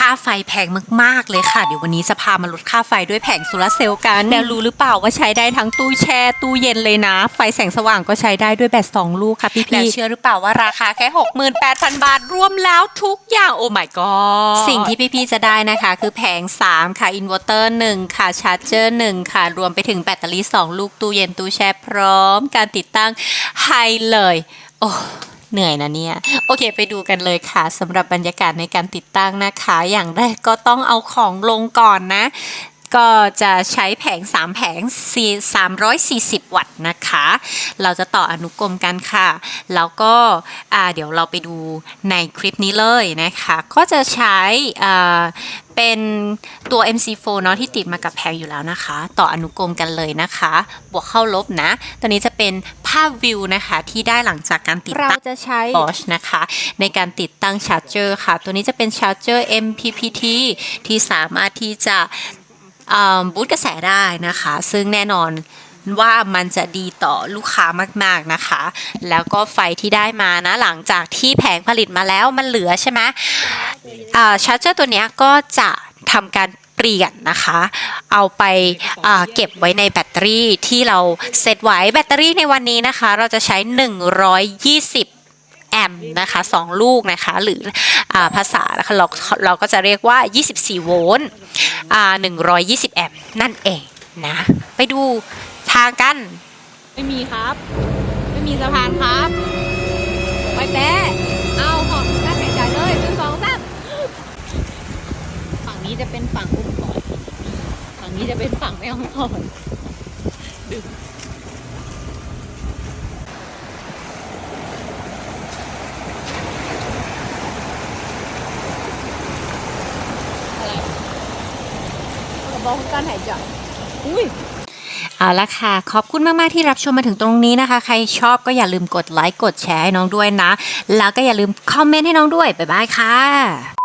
ค่าไฟแพงมากๆเลยค่ะ เดี๋ยววันนี้จะพามาลดค่าไฟด้วยแผงโซลาร์เซลล์กันแล้วรู้หรือเปล่าว่าใช้ได้ทั้งตู้แช่ตู้เย็นเลยนะ ไฟแสงสว่างก็ใช้ได้ด้วยแบต2ลูกค่ะพี่ๆแล้วเชื่อหรือเปล่าว่าราคาแค่ 68,000 บาทรวมแล้วทุกอย่างโอ้ my god สิ่งที่พี่ๆจะได้นะคะ คือแผง 3 ค่ะอินเวอร์เตอร์1ค่ะชาร์จเจอร์1ค่ะ รวมไปถึงแบตเตอรี่2ลูกตู้เย็นตู้แช่พร้อม การติดตั้งให้เลยโอ้ เหนื่อยนะเนี่ย โอเคไปดูกันเลยค่ะสำหรับบรรยากาศในการติดตั้งนะคะ อย่างแรกก็ต้องเอาของลงก่อนนะ ก็จะใช้แผง 3 แผง 340 วัตต์นะคะ เราจะต่ออนุกรมกันค่ะ แล้วก็เดี๋ยวเราไปดูในคลิปนี้เลยนะคะ ก็จะใช้เป็นตัว MC4 เนาะที่ติดมากับแผงอยู่แล้วนะคะ ต่ออนุกรมกันเลยนะคะ บวกเข้าลบนะ ตัวนี้จะเป็น ภาพวิวนะคะ ที่ได้หลังจากการติดเราตั้งจะใช้บอชนะคะ ในการติดตั้งชาร์จเจอร์ค่ะ ตัวนี้จะเป็นชาร์จเจอร์ MPPT ที่สามารถที่จะอ่าบูตกระแสได้นะคะ ซึ่งแน่นอนว่ามันจะดีต่อลูกค้ามากๆนะคะ แล้วก็ไฟที่ได้มานะ หลังจากที่แผงผลิตมาแล้วมันเหลือใช่ไหมอ่าชาร์จเจอร์ตัวเนี้ยก็จะทำการ เปลี่ยนนะคะ เอาไปอ่าเก็บไว้ในแบตเตอรี่ที่เราเซตไว้แบตเตอรี่ในวันนี้นะคะ เราจะใช้ 120แอมป์นะคะ2ลูกนะคะหรืออาภาษานะคะเราเราก็จะเรียกว่า 24 โวลต์อ่า120 แอมป์นั่นเองนะ ไปดูทางกัน ไม่มีครับ ไม่มีสะพานครับ ไปแต้ นี้จะเป็นฝั่งอุ้มก่อนฝั่งนี้จะเป็นฝั่งไม่เอาก่อนดึงอะไรกระบอกการหายใจอุ้ยเอาละค่ะ ขอบคุณมาก ๆ ที่รับชมมาถึงตรงนี้นะคะ ใครชอบก็อย่าลืมกดไลค์ กดแชร์ให้น้องด้วยนะ แล้วก็อย่าลืมคอมเมนต์ให้น้องด้วย บ๊ายบายค่ะ